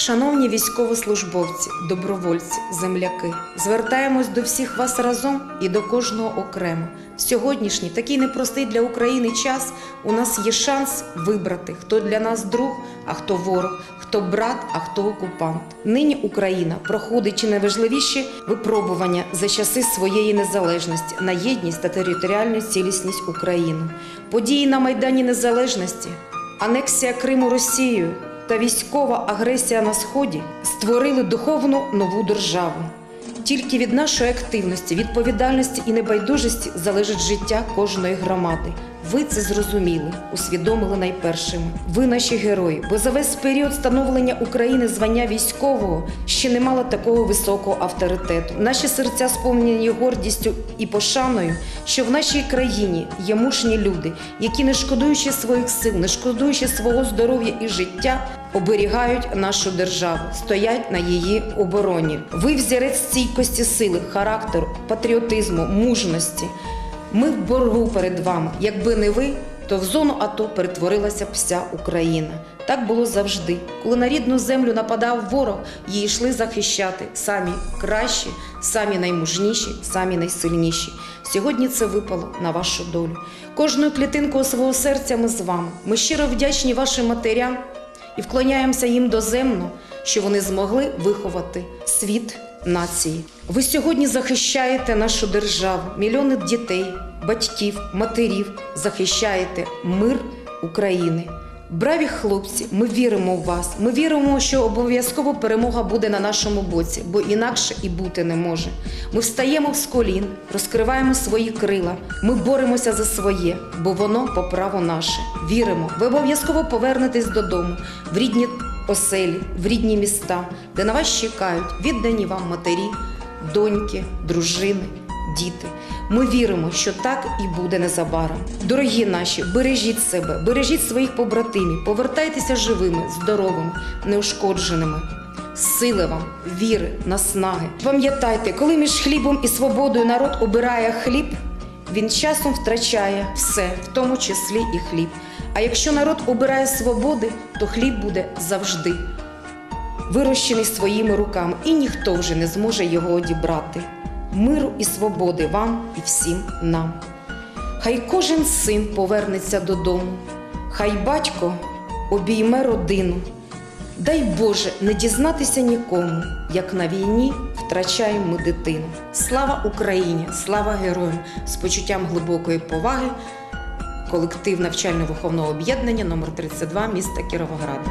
Шановні військовослужбовці, добровольці, земляки, звертаємось до всіх вас разом і до кожного окремо. В сьогоднішній такий непростий для України час у нас є шанс вибрати, хто для нас друг, а хто ворог, хто брат, а хто окупант. Нині Україна проходить чи найважливіші випробування за часи своєї незалежності на єдність та територіальну цілісність України. Події на Майдані Незалежності, анексія Криму Росією та військова агресія на сході створили духовну нову державу. Тільки від нашої активності, відповідальності і небайдужості залежить життя кожної громади. Ви це зрозуміли, усвідомили найпершими. Ви наші герої, бо за весь період становлення України звання військового ще не мало такого високого авторитету. Наші серця сповнені гордістю і пошаною, що в нашій країні є мужні люди, які, не шкодуючи своїх сил, не шкодуючи свого здоров'я і життя, оберігають нашу державу, стоять на її обороні. Ви взірець стійкості сили, характеру, патріотизму, мужності. Ми в боргу перед вами. Якби не ви, то в зону АТО перетворилася б вся Україна. Так було завжди. Коли на рідну землю нападав ворог, її йшли захищати самі кращі, самі наймужніші, самі найсильніші. Сьогодні це випало на вашу долю. Кожною клітинкою свого серця ми з вами. Ми щиро вдячні вашим матерям і вклоняємося їм доземно, що вони змогли виховати світ нації. Ви сьогодні захищаєте нашу державу, мільйони дітей, батьків, матерів, захищаєте мир України. Браві хлопці, ми віримо в вас. Ми віримо, що обов'язково перемога буде на нашому боці, бо інакше і бути не може. Ми встаємо з колін, розкриваємо свої крила. Ми боремося за своє, бо воно по праву наше. Віримо. Ви обов'язково повернетесь додому в рідні оселі, в рідні міста, де на вас чекають віддані вам матері, доньки, дружини, діти. Ми віримо, що так і буде незабаром. Дорогі наші, бережіть себе, бережіть своїх побратимів, повертайтеся живими, здоровими, неушкодженими. Сили вам, віри, наснаги. Пам'ятайте, коли між хлібом і свободою народ обирає хліб, він часом втрачає все, в тому числі і хліб. А якщо народ обирає свободи, то хліб буде завжди вирощений своїми руками, і ніхто вже не зможе його одібрати. Миру і свободи вам і всім нам. Хай кожен син повернеться додому, хай батько обійме родину. Дай Боже не дізнатися нікому, як на війні втрачаємо ми дитину. Слава Україні! Слава героям! З почуттям глибокої поваги. Колектив навчально-виховного об'єднання номер 32 міста Кіровограда.